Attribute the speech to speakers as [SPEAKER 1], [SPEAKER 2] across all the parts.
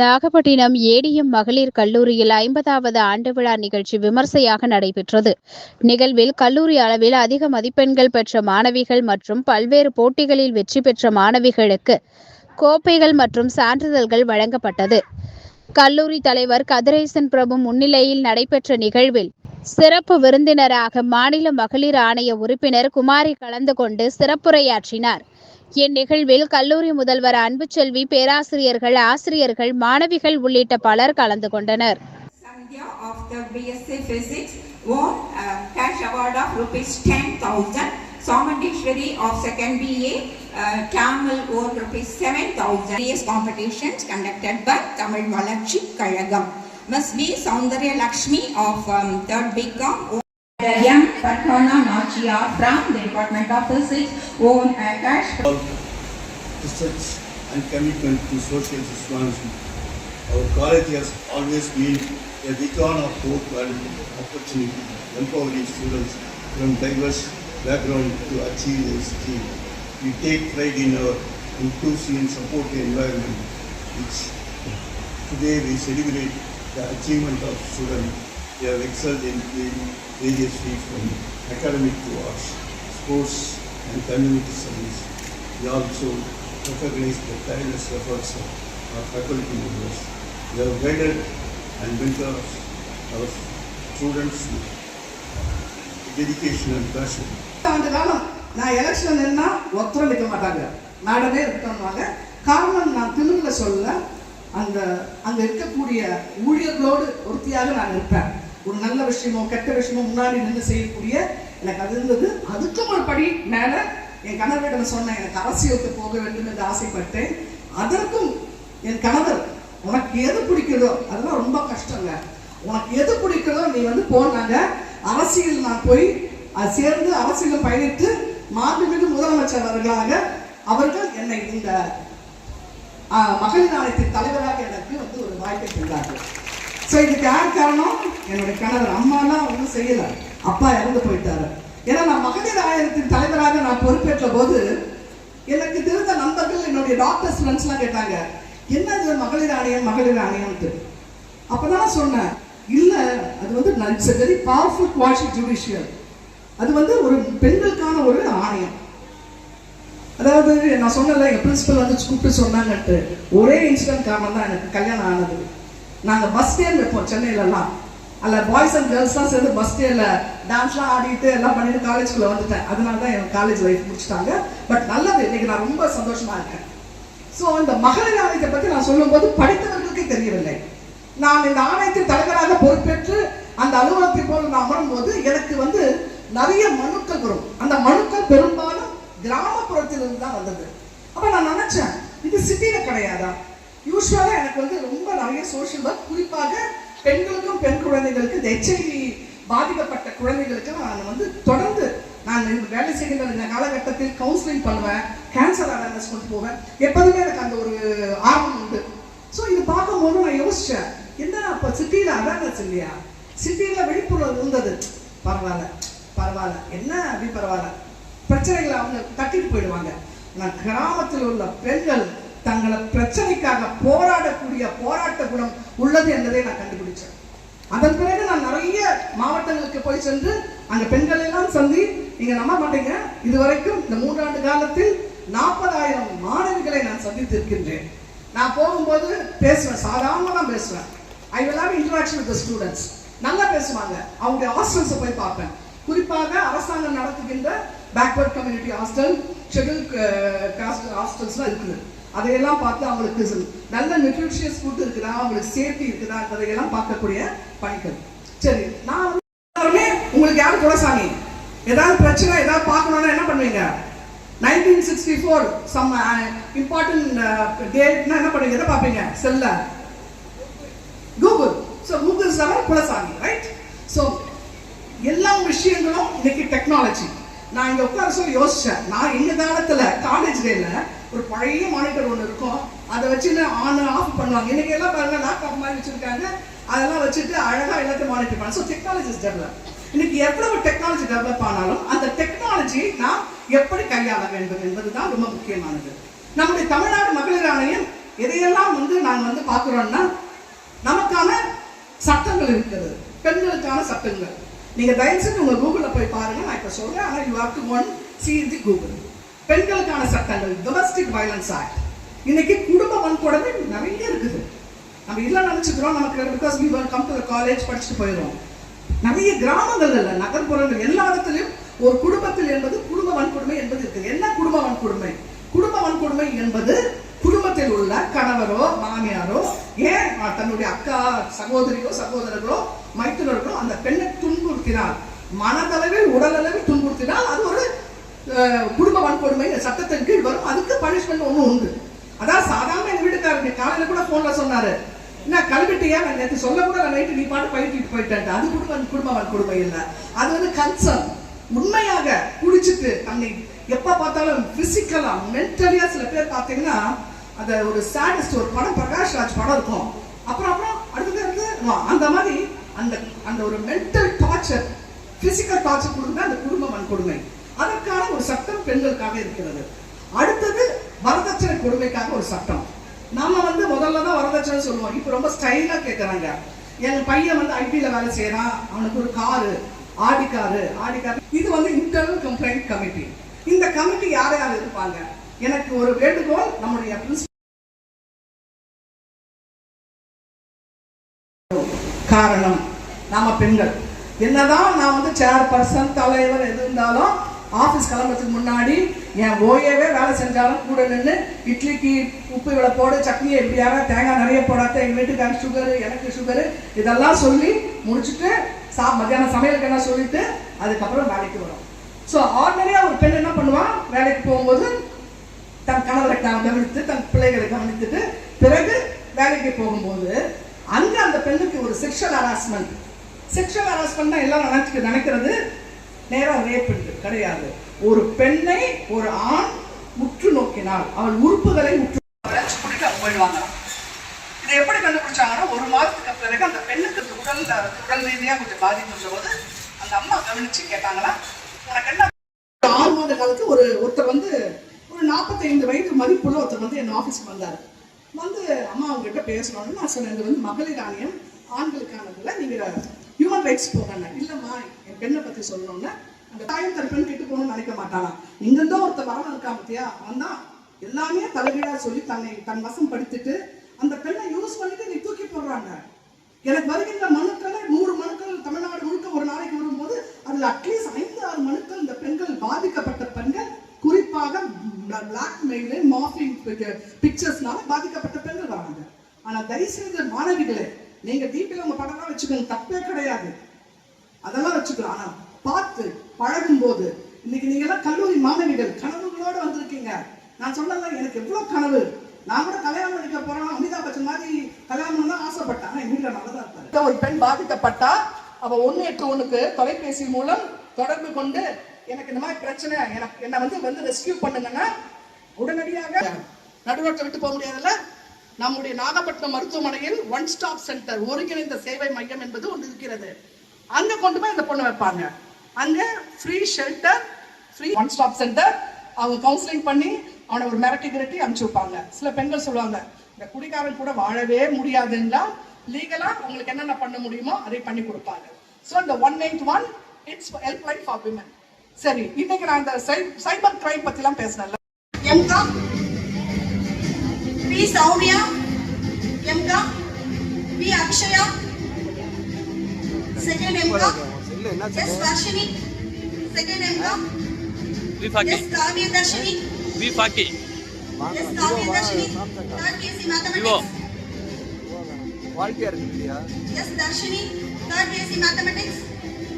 [SPEAKER 1] Nagapattinam ATM மகளிர் கல்லூரியில் ஐம்பதாவது ஆண்டு விழா நிகழ்ச்சி விமர்சையாக நடைபெற்றது. நிகழ்வில் கல்லூரி அளவில் அதிக மதிப்பெண்கள் பெற்ற மாணவிகள் மற்றும் பல்வேறு போட்டிகளில் வெற்றி பெற்ற மாணவிகளுக்கு கோப்பைகள் மற்றும் சான்றிதழ்கள் வழங்கப்பட்டது. கல்லூரி தலைவர் கதிரேசன் பிரபு முன்னிலையில் நடைபெற்ற நிகழ்வில் சிறப்பு விருந்தினராக மாநில மகளிர் ஆணைய உறுப்பினர் குமாரி கலந்து கொண்டு சிறப்புரையாற்றினார். இந்நிகழ்வில் கல்லூரி முதல்வர் அன்புச்செல்வி பேராசிரியர்கள் ஆசிரியர்கள் மாணவிகள் உள்ளிட்ட பலர் கலந்து கொண்டனர்
[SPEAKER 2] Chamundeswari of second BA Tamil won rupees seven thousand competitions conducted by Tamil Valarchi Kazhagam Miss B. Soundarya Lakshmi of um, 3rd BCom M. Pathana Nachia from the Department of Physics won a cash
[SPEAKER 3] research and commitment to social responsibility. Our college has always been a beacon of hope and opportunity, empowering students from diverse backgrounds to achieve their dream. We take pride in our inclusive and supportive environment, which today we celebrate the achievement of students. They have excelled in various fields from academic to arts, sports and community service. We also recognize the tireless efforts of our faculty members. They have guided and mentored our students with dedication and passion.
[SPEAKER 4] நான் election நின்னா ஒருத்தரும் நிற்க மாட்டாங்க மேடமே இருக்கணுவாங்க காரணம் நான் திருவிழ சொல்ல அந்த அங்கே இருக்கக்கூடிய ஊழியர்களோடு ஒருத்தியாக நான் இருப்பேன் ஒரு நல்ல விஷயமோ கெட்ட விஷயமோ முன்னாடி நின்று செய்யக்கூடிய எனக்கு அது இருந்தது. அதுக்கும் ஒரு படி மேல என் கணவரிடம் சொன்னேன் எனக்கு அரசியலுக்கு போக வேண்டும் என்று ஆசைப்பட்டேன். அதற்கும் என் கணவர் உனக்கு எது பிடிக்குதோ? அதெல்லாம் ரொம்ப கஷ்டங்க. உனக்கு எது பிடிக்குதோ நீ வந்து போனாங்க அரசியல் நான் போய் சேர்ந்து அரசியலில் பயணித்து மாண்புமிகு முதலமைச்சர் அவர்களாக அவர்கள் என்னை இந்த மகளிர் ஆணையத்தின் தலைவராக எனக்கு வந்து ஒரு வாய்ப்பை தந்தார்கள். ஸோ இதுக்கு யார் காரணம்? என்னுடைய கணவர். அம்மாலாம் ஒன்றும் செய்யலை. அப்பா இறந்து போயிட்டாரு. ஏன்னா நான் மகளிர் ஆணையத்தின் தலைவராக நான் பொறுப்பேற்ற போது எனக்கு தெரிந்த நண்பர்கள் என்னுடைய டாக்டர்ஸ் ஃப்ரெண்ட்ஸ்லாம் கேட்டாங்க என்ன இது மகளிர் ஆணையம் மகளிர் ஆணையம்ட்டு அப்போதான் சொன்னேன் இல்லை அது வந்து it's very powerful quasi judicial அது வந்து ஒரு பெண்களுக்கான ஒரு ஆணையம். அதாவது நான் சொன்னல என் பிரின்சிபல் வந்து கூப்பிட்டு சொன்னாங்கன்ட்டு ஒரே இன்சிடென்ட் காரணம் தான் எனக்கு கல்யாணம் ஆனது. நாங்க பஸ் ஸ்டேண்ட் வைப்போம் சென்னையிலலாம். அல்ல பாய்ஸ் அண்ட் கேர்ள்ஸ்லாம் சேர்ந்து பஸ் ஸ்டேல டான்ஸ்லாம் ஆடிட்டு எல்லாம் பண்ணிட்டு காலேஜ்குள்ள வந்துட்டேன். அதனால தான் என் காலேஜ் லைஃப் முடிச்சிட்டாங்க. பட் நல்லது இன்னைக்கு நான் ரொம்ப சந்தோஷமா இருக்கேன். ஸோ இந்த மகளிர் ஆணையத்தை பற்றி நான் சொல்லும்போது படித்தவர்களுக்கே தெரியவில்லை. நான் இந்த ஆணையத்தின் தலைவராக பொறுப்பேற்று அந்த அலுவலகத்தை போல நான் அமரும்போது எனக்கு வந்து நிறைய மனுக்கள் வரும். அந்த மனுக்கள் பெரும்பாலும் கிராமப்புறத்திலிருந்து தான் வந்தது. அப்ப நான் நினைச்சேன் இது சிட்டியில கிடையாதா? யூஸ்வலாக எனக்கு வந்து ரொம்ப நிறைய சோஷியல் ஒர்க் குறிப்பாக பெண்களுக்கும் பெண் குழந்தைகளுக்கு இந்த ஹெச்ஐவி பாதிக்கப்பட்ட குழந்தைகளுக்கு நான் வந்து தொடர்ந்து நான் வேலை செய்கின்ற இந்த காலகட்டத்தில் கவுன்சிலிங் பண்ணுவேன் கேன்சர் அவேர்னஸ் கொண்டு போவேன். எப்போதுமே எனக்கு அந்த ஒரு ஆர்வம் உண்டு. ஸோ இது பார்க்கும்போது நான் யோசித்தேன் என்ன அப்போ சிட்டியில் அவேர்னஸ் இல்லையா? சிட்டியில் விழிப்புணர்வு இருந்தது. பரவாயில்ல பரவாயில்ல. என்ன அப்படி பரவாயில்ல? பிரச்சனைகளை அவங்க தட்டிட்டு போயிடுவாங்க. நான் கிராமத்தில் உள்ள பெண்கள் தங்களை பிரச்சனைக்காக போராடக்கூடிய போராட்ட குணம் உள்ளது என்பதை நான் கண்டுபிடிச்சேன். அதன் பிறகு நான் நிறைய மாவட்டங்களுக்கு போய் சென்று அங்க பெண்கள் எல்லாம் சந்தி நீங்க நம்ப மாட்டீங்க. இதுவரைக்கும் இந்த மூன்றாண்டு காலத்தில் நாற்பதாயிரம் மாணவிகளை நான் சந்தித்து இருக்கின்றேன் நான் போகும்போது பேசுவேன். சாதாரணமாக தான் பேசுவேன் I will have interaction with students நல்லா பேசுவாங்க. அவங்க ஹாஸ்டல்ஸை போய் பார்ப்பேன். குறிப்பாக அரசாங்கம் நடத்துகின்ற backward community hostel schedule caste ஹாஸ்டல்ஸ்லாம் இருக்குது. அதையெல்லாம் பார்த்து அவங்களுக்கு நல்ல நியூட்ரிஷியஸ் ஃபுட் இருக்குதா? அவங்களுக்கு சேஃப்டி இருக்குதா? அதையெல்லாம் பார்க்கக்கூடிய பணிகள். சரி நான் எல்லாருமே உங்களுக்கு யார் குலசாமி ஏதாவது பிரச்சனை ஏதாவது பார்க்கணும்னா என்ன பண்ணுவீங்க? Nineteen sixty four some important டேட்னா என்ன பண்ணுவீங்க? எதை பார்ப்பீங்க? செல்ல. கூகுள். ஸோ கூகுள் செவன் குலசாமி ரைட் ஸோ எல்லா விஷயங்களும் இன்னைக்கு டெக்னாலஜி நான் இங்க உட்கார சொல்லி யோசிச்சேன். நான் இந்த காலத்துல காலேஜ் டேல ஒரு பழைய மானிட்டர் ஒன்று இருக்கும். அதை வச்சு ஆன் ஆஃப் பண்ணுவாங்க. இன்னைக்கு எல்லாம் பாருங்க லேப்டாப் மாதிரி வச்சிருக்காங்க. அதெல்லாம் வச்சுட்டு அழகா எல்லாத்தையும் மானிட்டர் பண்ண. ஸோ டெக்னாலஜிஸ் டெவலப் இன்னைக்கு எவ்வளவு டெக்னாலஜி டெவலப் ஆனாலும் அந்த டெக்னாலஜி நாம் எப்படி கையாள வேண்டும் என்பதுதான் ரொம்ப முக்கியமானது. நம்முடைய தமிழ்நாடு மகளிர் ஆணையம் எதையெல்லாம் வந்து நாங்கள் வந்து பார்க்குறோம்னா நமக்கான சட்டங்கள் இருக்கிறது. பெண்களுக்கான சட்டங்கள். நீங்க தயவு செஞ்சு உங்க கூகுள்ல போய் பாருங்க. நான் இப்போ சொல்கிறேன் ஆனால் you have to one see the Google பெண்களுக்கான சட்டங்கள் டொமஸ்டிக் வயலன்ஸ் ஆக்ட் இன்னைக்கு குடும்ப வன்கொடுமை நிறைய இருக்குது. நம்ம இல்லை நினச்சிக்கிறோம். நமக்கு because we come to college படிச்சுட்டு போயிடும் நிறைய கிராமங்கள் இல்லை நகர்ப்புறங்கள் எல்லா இடத்துலயும் ஒரு குடும்பத்தில் என்பது குடும்ப வன்கொடுமை என்பது இருக்குது. என்ன குடும்ப வன்கொடுமை? குடும்ப வன்கொடுமை என்பது குடும்பத்தில் உள்ள கணவரோ மாமியாரோ ஏன் தன்னுடைய அக்கா சகோதரியோ சகோதரர்களோ மைத்துனர்களோ அந்த பெண்ணை துன்புறுத்தினால் மனதளவில் உடலளவில் துன்புறுத்தினால் அது ஒரு குடும்ப வன்கொடுமை சட்டத்தின் கீழ் வரும். அதுக்கு பனிஷ்மெண்ட் ஒன்றும் உண்டு. அதான் சாதாரண எங்க வீட்டுக்காரங்க காலையில கூட போன்ல சொன்னாரு. என்ன கல்வெட்டியா நான் நேற்று சொல்ல கூட நைட்டு நீ பாட்டு பயிட்டிட்டு போயிட்டேன் அது குடும்ப குடும்ப வன்கொடுமை இல்லை. அது வந்து கன்சர்ன் உண்மையாக குடிச்சிட்டு தன்னை எப்ப பார்த்தாலும் பிசிக்கலா மென்டலியா சில பேர் பார்த்தீங்கன்னா அந்த ஒரு சாடஸ்ட் ஒரு படம் பிரகாஷ் ராஜ் படம் இருக்கும். அப்புறம் அப்புறம் அடுத்தது அடுத்து அந்த மாதிரி அந்த அந்த ஒரு மென்டல் டார்ச்சர் பிசிக்கல் டார்ச்சர் கொடுக்குறது அந்த குடும்ப வன்கொடுமை அதற்கான ஒரு சட்டம் பெண்களுக்காக இருக்கிறது. அடுத்தது வரதட்சணை கொடுமைக்காக ஒரு சட்டம். நம்ம வந்து முதல்ல தான் வரதட்சணை சொல்லுவோம். இப்போ ரொம்ப ஸ்டைலாக கேட்குறாங்க என் பையன் வந்து ஐடில வேலை செய்கிறான் அவனுக்கு ஒரு காரு ஆடி காரு ஆடி காரு. இது வந்து இன்டர்னல் கம்ப்ளைண்ட் கமிட்டி இந்த கமிட்டி யார் யார் இருப்பாங்க? எனக்கு ஒரு வேண்டுகோள் நம்முடைய காரணம். நாம பெண்கள். என்னதான் நான் வந்து சேர் பர்சன் தலைவர் எது இருந்தாலும் ஆஃபீஸ் கிளம்புறதுக்கு முன்னாடி என் ஓயவே வேலை செஞ்சாலும் கூட நின்று இட்லிக்கு உப்பு இவ்வளோ போடு சட்னியை எப்படியாக தேங்காய் நிறைய போடாத எங்கள் வீட்டுக்காரர் சுகரு எனக்கு சுகரு இதெல்லாம் சொல்லி முடிச்சுட்டு சா மத்தியானம் சமையலுக்கு என்ன சொல்லிட்டு அதுக்கப்புறம் வேலைக்கு வரும். ஸோ ஆர்டினரியாக ஒரு பெண் என்ன பண்ணுவான் வேலைக்கு போகும்போது தன் கணவரை கவனித்து தன் பிள்ளைகளை கவனித்துட்டு பிறகு வேலைக்கு போகும்போது அங்கே அந்த பெண்ணுக்கு ஒரு செக்ஷுவல் ஹராஸ்மெண்ட் செக்ஷுவல் ஹராஸ்மெண்ட் எல்லாரும் நினைச்சு நினைக்கிறது நேரா ரேப் கிடையாது. ஒரு பெண்ணை ஒரு ஆண் முற்று நோக்கினால் அவள் உறுப்புகளை முற்று போயிடுவாங்க இதை எப்படி கண்டுபிடிச்சாங்கன்னா ஒரு மாதத்துக்கு பிறகு அந்த பெண்ணுக்கு உடல் உடல் ரீதியாக கொஞ்சம் பாதிப்புன்ற போது அந்த அம்மா கவனிச்சு கேட்டாங்களா உனக்கு என்ன ஒரு ஆறு மாத காலத்துக்கு ஒரு ஒருத்தர் வந்து ஒரு நாற்பத்தைந்து வயது மதிப்புள்ள ஒருத்தர் வந்து என் ஆஃபீஸ்க்கு வந்தார். வந்து அம்மா அவங்ககிட்ட பேசணும்னு நான் சொன்னேன். இது வந்து மகளிர் ஆணையம் ஆண்களுக்கானதுல நீங்கள் ஹியூமன் ரைட்ஸ் போகல இல்லம்மா என் பெண்ணை பத்தி சொல்லணும்னா அந்த தாயும் தன் பெண் கெட்டு போகணும்னு நினைக்க மாட்டானா இங்கிருந்தோ ஒருத்த வரவன் இருக்கா பத்தியா? அவன் தான் எல்லாமே தலைகீழா சொல்லி தன்னை தன் வசம் படுத்திட்டு அந்த பெண்ணை யூஸ் பண்ணிட்டு நீ தூக்கி போடுறாங்க. எனக்கு வருகின்ற மனுக்களை நூறு மனுக்கள் தமிழ்நாடு முழுக்க ஒரு நாளைக்கு வரும்போது அதுல அட்லீஸ்ட் ஐந்து ஆறு மனுக்கள் இந்த பெண்கள் பாதிக்கப்பட்ட பெண்கள் குறிப்பாக பிளாக் மெயிலு மாஃபிங் பிக்சர்ஸ்னால பாதிக்கப்பட்ட பெண்கள் வராங்க. ஆனா தயவு செய்து மாணவிகளே நீங்க டிபில உங்க படம்லாம் வச்சுக்கோங்க. தப்பே கிடையாது. அதெல்லாம் வச்சுக்கலாம். ஆனா பார்த்து பழகும் போது இன்னைக்கு நீங்க எல்லாம் கல்லூரி மாணவிகள் கனவுகளோட வந்திருக்கீங்க. நான் சொன்னல எனக்கு எவ்வளவு கனவு? நான் கூட கல்யாணம் பண்ணிக்க போறேன். அமிதாப் பச்சன் மாதிரி கல்யாணம் பண்ண ஆசைப்பட்டேன். ஆனா எங்க வீட்டுல நல்லதா இருப்பாரு ஒரு பெண் பாதிக்கப்பட்டா அவ ஒண்ணு எட்டு ஒண்ணுக்கு தொலைபேசி மூலம் தொடர்பு கொண்டு எனக்கு இந்த மாதிரி பிரச்சனை எனக்கு என்ன வந்து வந்து ரெஸ்கியூ பண்ணுங்கன்னா உடனடியாக நடுரோட்டை விட்டு போக முடியாதுல்ல? நம்முடைய நாகப்பட்டினம் மருத்துவமனையில் ஒன் ஸ்டாப் சென்டர் ஒருங்கிணைந்த சேவை மையம் என்பது ஒன்று இருக்கிறது. அங்க கொண்டு போய் அந்த பொண்ணை வைப்பாங்க. அங்க free shelter free one stop center அவங்க கவுன்சிலிங் பண்ணி அவனை ஒரு மிரட்டி கிரட்டி அனுப்பிச்சு வைப்பாங்க. சில பெண்கள் சொல்லுவாங்க இந்த குடிகாரன் கூட வாழவே முடியாதுன்னா லீகலா உங்களுக்கு என்னென்ன பண்ண முடியுமோ அதை பண்ணி கொடுப்பாங்க. ஸோ இந்த one eight one it's help line for women சரி இன்னைக்கு நான் இந்த சைபர் கிரைம் பத்திலாம் பேசினேன்ல.
[SPEAKER 5] M Com B Soumya M Com B Akshaya second M Com S Dharshini second M Com
[SPEAKER 6] விஃபாக்கி
[SPEAKER 5] S Kavya Dharshini
[SPEAKER 6] விஃபாக்கி
[SPEAKER 5] S Kavya Dharshini third
[SPEAKER 6] Vivo
[SPEAKER 5] mathematics
[SPEAKER 7] குவாலிட்டியா இருக்கு இல்லையா
[SPEAKER 5] S Dharshini third B Sc mathematics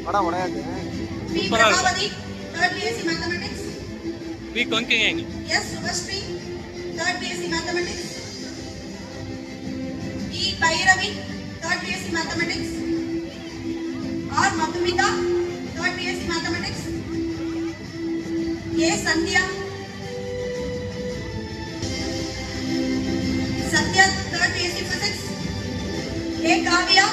[SPEAKER 7] படம் உடையாது.
[SPEAKER 5] B. Prabhavathi third B Sc mathematics
[SPEAKER 6] we கொங்கிங்.
[SPEAKER 5] S Subashree third B Sc mathematics E Bhairavi third B Sc mathematics R Madhumitha third B Sc mathematics A Sandhya Sathya third B Sc physics A Kavya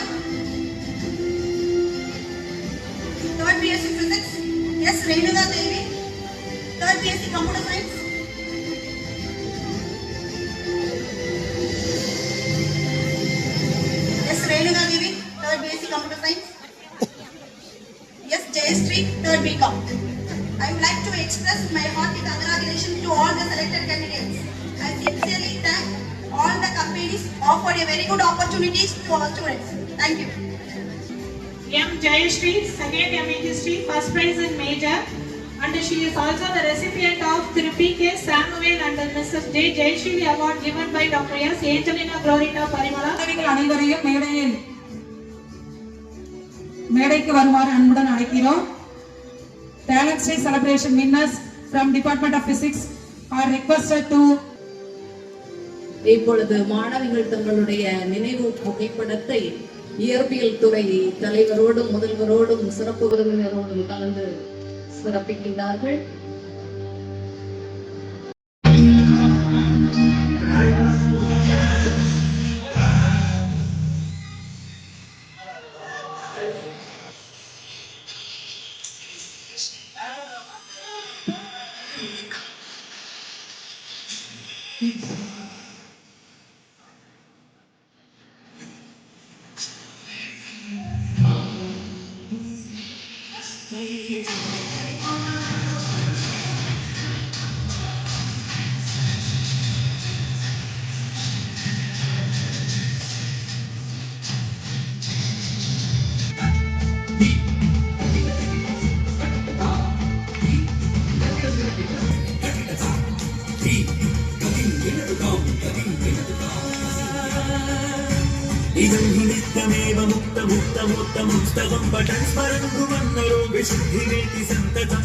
[SPEAKER 5] third BSc Computer Science. Yes, Jayashree, third BCom. I would like to express my hearty congratulations to all the selected candidates. I sincerely thank all the companies offered a very good opportunities to our students. Thank you.
[SPEAKER 8] I am M. Jayashree, second M. History, first prize in major. And she is also the recipient of the P.K. Samuel and Mrs. J. Jayashree Award given by Dr. S. Angelina Glorita Parimala.
[SPEAKER 9] அனைவரையும் மேடையில் மேடைக்கு வருமாறு அன்புடன் அழைக்கிறோம். Talent day celebration winners from department of physics are requested to
[SPEAKER 10] இப்பொழுது மாணவிகள் தங்களுடைய நினைவு புகைப்படத்தை இயற்பியல் துறை தலைவரோடும் முதல்வரோடும் சிறப்பு விருந்தினரோடும் கலந்து சிறப்பிக்கின்றார்கள்.
[SPEAKER 11] Peace. ఉత్తమోత్తమం స్తవం పఠన్ సంతతం.